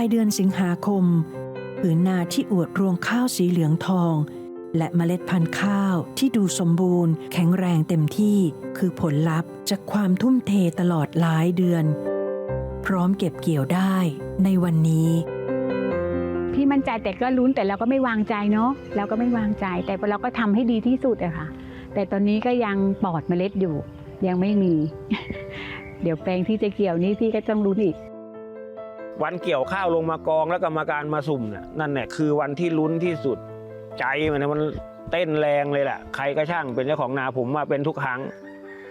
ายเดือนสิงหาคมผืนนาที่อวดรวงข้าวสีเหลืองทอง และเมล็ดพันธุ์ข้าวที่ดูสมบูรณ์ แข็งแรงเต็มที่คือผลลัพธ์จากความทุ่มเทตลอดหลายเดือน พร้อมเก็บเกี่ยวได้ในวันนี้พี่มั่นใจแต่ก็ลุ้นแต่เราก็ไม่วางใจเนาะเราก็ไม่วางใจ แต่เราก็ทำให้ดีที่สุดอะค่ะ แต่ตอนนี้ก็ยังปลอดเมล็ดอยู่ ยังไม่มี เดี๋ยวแปลงที่จะเกี่ยวนี้พี่ก็ต้องลุ้นอีก วันเกี่ยวข้าวลงมากองแล้วกรรมการมาสุ่มนี่นั่นแหละคือวันที่ลุ้นที่สุดใจมันนมันเต้นแรงเลยแหละใครก็ช่างเป็นเจ้าของนาผมมาเป็นทุกครั้ง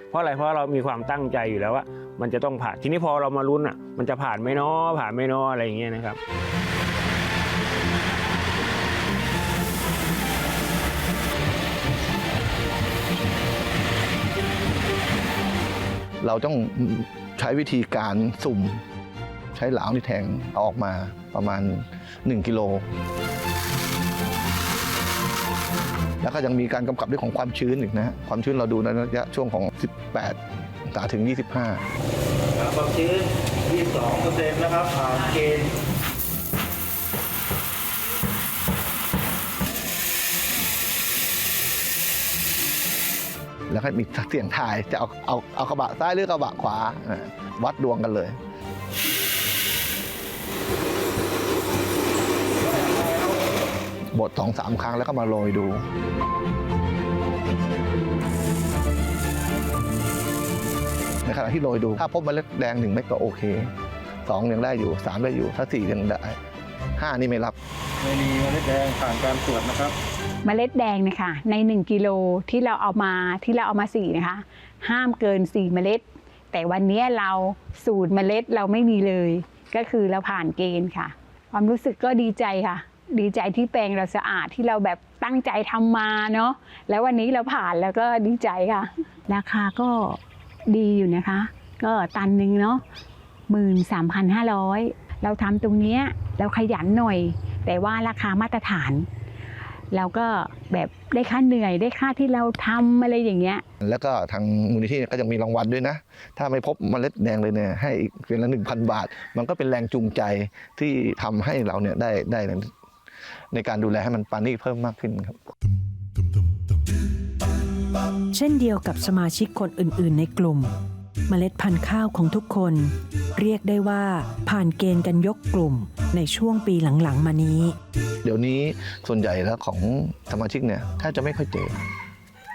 เพราะอะไรเพราะเรามีความตั้งใจอยู่แล้วว่า มันจะต้องผ่านทีนี้พอเรามาลุ้นอะ มันจะผ่านไหมเนาะผ่านไหมเนาะอะไรอย่างเงี้ยนะครับเราต้องใช้วิธีการสุ่ม ใช้เหลานี่แทงเอาออกมาประมาณ 1 กิโล แล้วก็ยังมีการกำกับเรื่องของความชื้นอีกนะฮะความชื้นเราดูในระยะช่วงของ 18องศาถึง 25ความชื้น 22%นะครับผ่านเกณฑ์แล้วก็มีเสียงถ่ายจะเอาเอาเอากระบะซ้ายหรือกระบะขวาอ่าวัดดวงกันเลย บดสองสามครั้งแล้วก็มาโรยดู ในขณะที่โรยดู ถ้าพบเมล็ดแดงหนึ่งเม็ดก็โอเคสองยังได้อยู่สามได้อยู่ ถ้าสี่ยังได้ห้านี่ไม่รับไม่มีเมล็ดแดงผ่านการตรวจนะครับ เมล็ดแดงนะคะใน 1กิโลที่เราเอามาที่เราเอามาสี่นะคะ ห้ามเกิน 4 เมล็ด แต่วันนี้เราสูตรเมล็ดเราไม่มีเลย ก็คือเราผ่านเกณฑ์ค่ะ ความรู้สึกก็ดีใจค่ะ ดีใจที่แปลงเราสะอาดที่เราแบบตั้งใจทำมาเนาะแล้ววันนี้เราผ่านแล้วก็ดีใจค่ะ ราคาก็ดีอยู่นะคะ ก็ตันหนึ่งเนาะหมื่นสามพันห้าร้อยเราทำตรงเนี้ยเราขยันหน่อย แต่ว่าราคามาตรฐาน เราก็แบบได้ค่าเหนื่อยได้ค่าที่เราทำอะไรอย่างเงี้ย แล้วก็ทางมูลนิธิก็ยังมีรางวัลด้วยนะ ถ้าไม่พบเมล็ดแดงเลยเนี่ยให้อีกเป็นละหนึ่งพันบาท มันก็เป็นแรงจูงใจที่ทำให้เราเนี่ยได้ได้ ในการดูแลให้มันปานีตเพิ่มมากขึ้นครับ เช่นเดียวกับสมาชิกคนอื่น ๆ ในกลุ่ม เมล็ดพันธุ์ข้าวของทุกคน เรียกได้ว่าผ่านเกณฑ์กันยกกลุ่มในช่วงปีหลัง ๆ มานี้ เดี๋ยวนี้ส่วนใหญ่แล้วของสมาชิกเนี่ยถ้าจะไม่ค่อยเจอ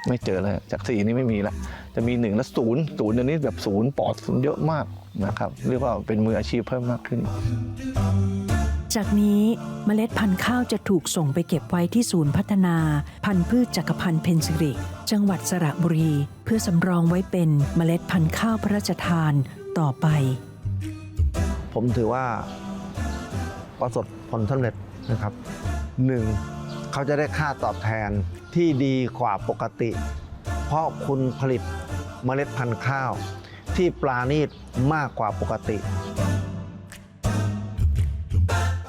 ไม่เจอเลยจากสี่นี่ไม่มีละจะมีหนึ่งแล้วศูนย์ศูนย์เดี๋ยวนี้แบบศูนย์ปอดศูนย์เยอะมากนะครับ เรียกว่าเป็นมืออาชีพเพิ่มมากขึ้น จากนี้เมล็ดพันธุ์ข้าวจะถูกส่งไปเก็บไว้ที่ศูนย์พัฒนา พันธุ์พืชจักรพันธ์เพนซิริจังหวัดสระบุรี เพื่อสำรองไว้เป็นเมล็ดพันธุ์ข้าวพระราชทานต่อไป ผมถือว่าประสบผลสำเร็จนะครับหนึ่งเขาจะได้ค่าตอบแทนที่ดีกว่าปกติ เพราะคุณผลิตเมล็ดพันธุ์ข้าว ที่ปราณีตมากกว่าปกติ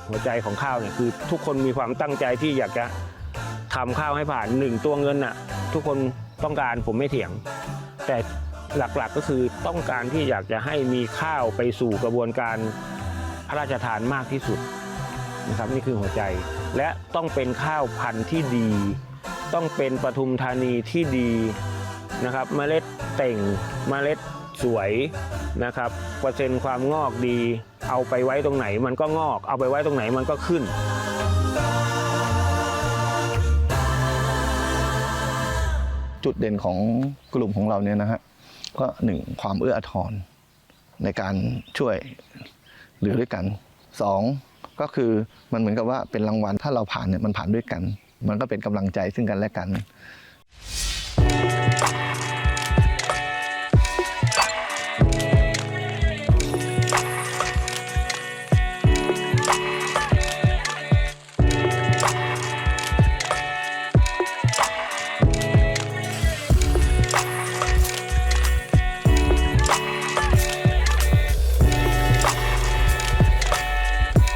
หัวใจของข้าวเนี่ยคือทุกคนมีความตั้งใจที่อยากจะทำข้าวให้ผ่านหนึ่งตัวเงินน่ะทุกคนต้องการผมไม่เถียง แต่หลักๆก็คือต้องการที่อยากจะให้มีข้าวไปสู่กระบวนการพระราชทานมากที่สุดนะครับนี่คือหัวใจ และต้องเป็นข้าวพันธุ์ที่ดี ต้องเป็นปทุมธานีที่ดีนะครับ เมล็ดเต่งเมล็ด สวยนะครับเปอร์เซ็นต์ความงอกดี เอาไปไว้ตรงไหนมันก็งอก เอาไปไว้ตรงไหนมันก็ขึ้น จุดเด่นของกลุ่มของเราเนี่ยนะฮะก็หนึ่งความเอื้ออาทรในการช่วยเหลือด้วยกันสองก็คือมันเหมือนกับว่าเป็นรางวัลถ้าเราผ่านเนี่ยมันผ่านด้วยกัน มันก็เป็นกำลังใจซึ่งกันและกัน